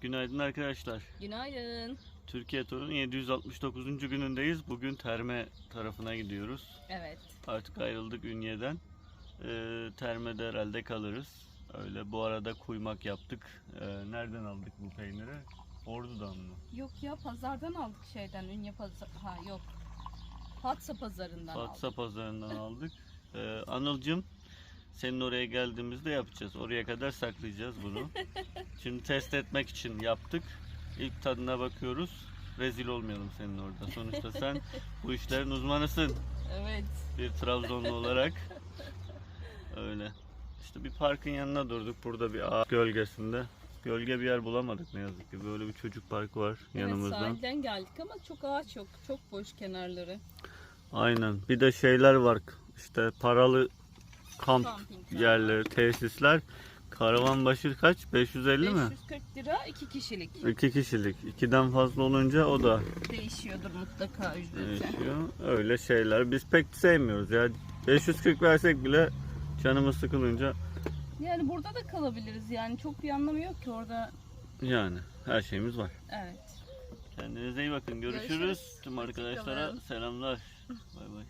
Günaydın arkadaşlar. Günaydın. Türkiye turunun 769. günündeyiz. Bugün Terme tarafına gidiyoruz. Evet. Artık ayrıldık Ünye'den. Ee, Terme'de herhalde kalırız. Öyle bu arada kuymak yaptık. Ee, nereden aldık bu peyniri? Ordu'dan mı? Yok ya pazardan aldık şeyden. Ünye pazar. Ha yok. Fatsa pazarından Fatsa aldık. pazarından aldık. Ee, Anılcım senin oraya geldiğimizde yapacağız. Oraya kadar saklayacağız bunu. Şimdi test etmek için yaptık. İlk tadına bakıyoruz. Rezil olmayalım senin orada. Sonuçta sen bu işlerin uzmanısın. Evet. Bir Trabzonlu olarak. Öyle. İşte bir parkın yanına durduk. Burada bir ağaç gölgesinde. Gölge bir yer bulamadık ne yazık ki. Böyle bir çocuk parkı var yanımızda. Evet sahilden geldik ama çok ağaç yok. Çok boş kenarları. Aynen. Bir de şeyler var. İşte paralı kamp Kampingler yerleri, tesisler. Karavan başı kaç? 550 mi? 540 lira iki kişilik. İki kişilik. İkiden fazla olunca o da Değişiyordur mutlaka ücreti. değişiyor. Öyle şeyler. Biz pek sevmiyoruz ya. 540 versek bile canımız sıkılınca Yani burada da kalabiliriz. Yani çok bir anlamı yok ki orada. yani her şeyimiz var. Evet. Kendinize iyi bakın. Görüşürüz. Görüşürüz. Tüm arkadaşlara Hoşçakalın. selamlar. Bay bay.